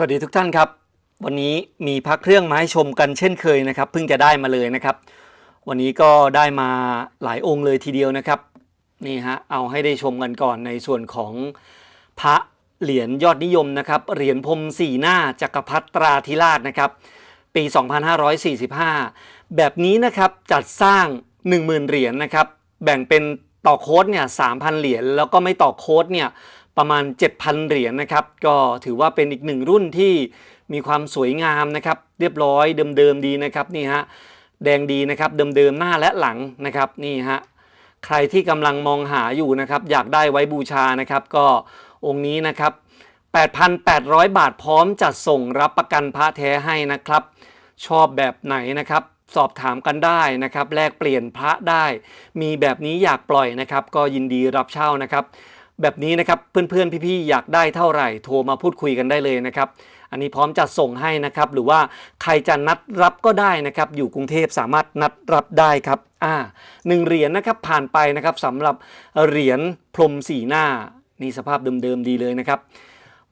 สวัสดีทุกท่านครับ วันนี้มีพักเครื่องมาให้ชมกันเช่นเคยนะครับ เพิ่งจะได้มาเลยนะครับ วันนี้ก็ได้มาหลายองค์เลยทีเดียวนะครับนี่ฮะเอาให้ได้ชมกันก่อนในส่วนของพระเหรียญยอดนิยมนะครับเหรียญพรมสี่หน้าจักรพรรดิตราธิราชนะครับ ปี 2545 แบบนี้นะครับจัดสร้าง 10,000 เหรียญนะครับ แบ่งเป็นต่อโค้ดเนี่ย3,000 เหรียญแล้วก็ไม่ต่อโค้ดเนี่ย ประมาณ 7,000 เหรียญนะครับ ก็ถือว่าเป็นอีกหนึ่งรุ่นที่มีความสวยงามนะครับ เรียบร้อยเดิมๆดีนะครับนี่ฮะแดงดีนะครับเดิมๆหน้าและหลังนะครับนี่ฮะใครที่กำลังมองหาอยู่นะครับ อยากได้ไว้บูชานะครับ ก็องค์นี้นะครับ 8,800 บาทพร้อมจัดส่งรับประกันพระแท้ให้นะครับ ชอบแบบไหนนะครับ สอบถามกันได้นะครับ แลกเปลี่ยนพระได้ มีแบบนี้อยากปล่อยนะครับ ก็ยินดีรับเช่านะครับ แบบนี้นะครับเพื่อนๆ พี่ๆ อยากได้เท่าไหร่ โทรมาพูดคุยกันได้เลยนะครับ อันนี้พร้อมจะส่งให้นะครับ หรือว่าใครจะนัดรับก็ได้นะครับ อยู่กรุงเทพสามารถนัดรับได้ครับอ่าหนึ่งเหรียญนะครับผ่านไปนะครับสำหรับเหรียญพรมสีหน้านี่สภาพเดิมๆดีเลยนะครับ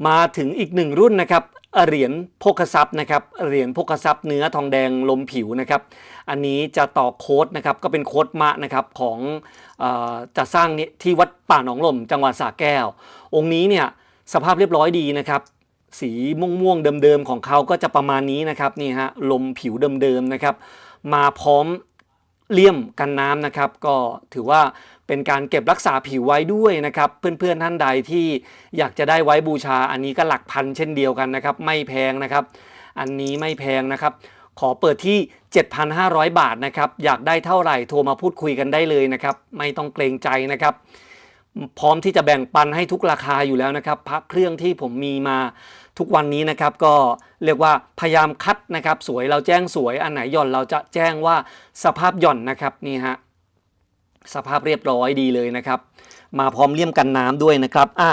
มาถึงอีกหนึ่งรุ่นนะครับ เหรียญโภคทรัพย์นะครับเหรียญโภคทรัพย์เนื้อทองแดงลมผิวนะครับอันนี้จะต่อโค้ดนะครับก็เป็นโค้ดมะนะครับของออจะสร้างนี่ที่วัดป่าหนองลมจังหวัดสระแก้ว องค์นี้เนี่ยสภาพเรียบร้อยดีนะครับสีม่วงม่วงๆเดิมๆของเขาก็จะประมาณนี้นะครับนี่ฮะลมผิวเดิมๆนะครับมาพร้อม เลี่ยมกันน้ำนะครับ ก็ถือว่าเป็นการเก็บรักษาผิวไว้ด้วยนะครับ เพื่อนๆท่านใดที่อยากจะได้ไว้บูชา อันนี้ก็หลักพันเช่นเดียวกันนะครับ ไม่แพงนะครับ อันนี้ไม่แพงนะครับ ขอเปิดที่ 7,500 บาทนะครับ อยากได้เท่าไหร่โทรมาพูดคุยกันได้เลยนะครับ ไม่ต้องเกรงใจนะครับ พร้อมที่จะแบ่งปันให้ทุกราคาอยู่แล้วนะครับพระเครื่องที่ผมมีมาทุกวันนี้นะครับก็เรียกว่าพยายามคัดนะครับ สวยเราแจ้งสวยอันไหนหย่อนเราจะแจ้งว่าสภาพหย่อนนะครับนี่ฮะสภาพเรียบร้อยดีเลยนะครับ มาพร้อมเลี่ยมกันน้ำด้วยนะครับอะ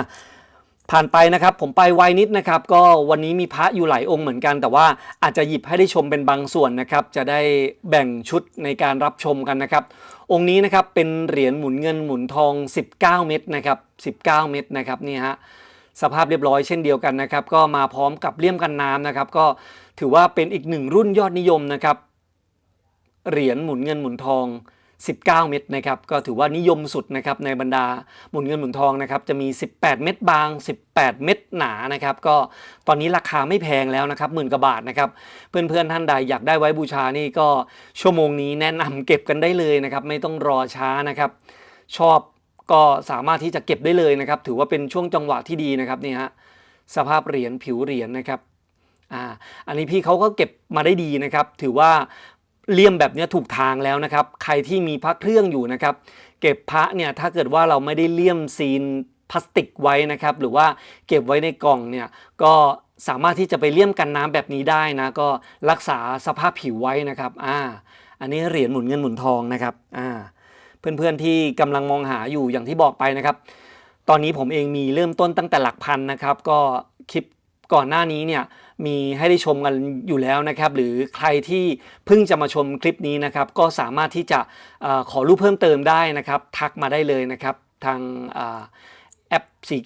ผ่านไปนะครับผมไปไวนิดนะครับ ก็วันนี้มีพระอยู่หลายองค์เหมือนกัน แต่ว่าอาจจะหยิบให้ได้ชมเป็นบางส่วนนะครับ จะได้แบ่งชุดในการรับชมกันนะครับ องค์นี้นะครับเป็นเหรียญหมุนเงินหมุนทอง 19 เม็ดนะครับ 19 เม็ดนะครับนี่ฮะสภาพเรียบร้อยเช่นเดียวกันนะครับ ก็มาพร้อมกับเลี่ยมกันน้ำนะครับ ก็ถือว่าเป็นอีกหนึ่งรุ่นยอดนิยมนะครับเหรียญหมุนเงินหมุนทอง 19 เม็ดนะครับก็ถือว่านิยมสุดนะครับในบรรดาหมุนเงินหมุนทองนะครับจะมี 18 เม็ดบาง 18 เม็ดหนานะครับก็ตอนนี้ราคาไม่แพงแล้วนะครับหมื่นกว่าบาทนะครับเพื่อนๆท่านใดอยากได้ไว้บูชานี่ก็ชั่วโมงนี้แนะนำเก็บกันได้เลยนะครับไม่ต้องรอช้านะครับชอบก็สามารถที่จะเก็บได้เลยนะครับถือว่าเป็นช่วงจังหวะที่ดีนะครับนี่ฮะสภาพเหรียญผิวเหรียญนะครับอ่าอันนี้พี่เขาก็เก็บมาได้ดีนะครับ ถือว่า เลี่ยมแบบนี้ถูกทางแล้วนะครับ ใครที่มีพระเครื่องอยู่นะครับ เก็บพระเนี่ยถ้าเกิดว่าเราไม่ได้เลี่ยมซีนพลาสติกไว้นะครับ หรือว่าเก็บไว้ในกล่องเนี่ยก็สามารถที่จะไปเลี่ยมกันน้ำแบบนี้ได้นะ ก็รักษาสภาพผิวไว้นะครับอ่าอันนี้เหรียญหมุนเงินหมุนทองนะครับอ่าเพื่อนๆที่กำลังมองหาอยู่อย่างที่บอกไปนะครับ ตอนนี้ผมเองมีเริ่มต้นตั้งแต่หลักพันนะครับ ก็คลิป ก่อนหน้านี้เนี่ยมีให้ได้ชมกันอยู่แล้วนะครับ หรือใครที่เพิ่งจะมาชมคลิปนี้นะครับ ก็สามารถที่จะอขอรูปเพิ่มเติมได้นะครับ ทักมาได้เลยนะครับ ทางอแอปสีเ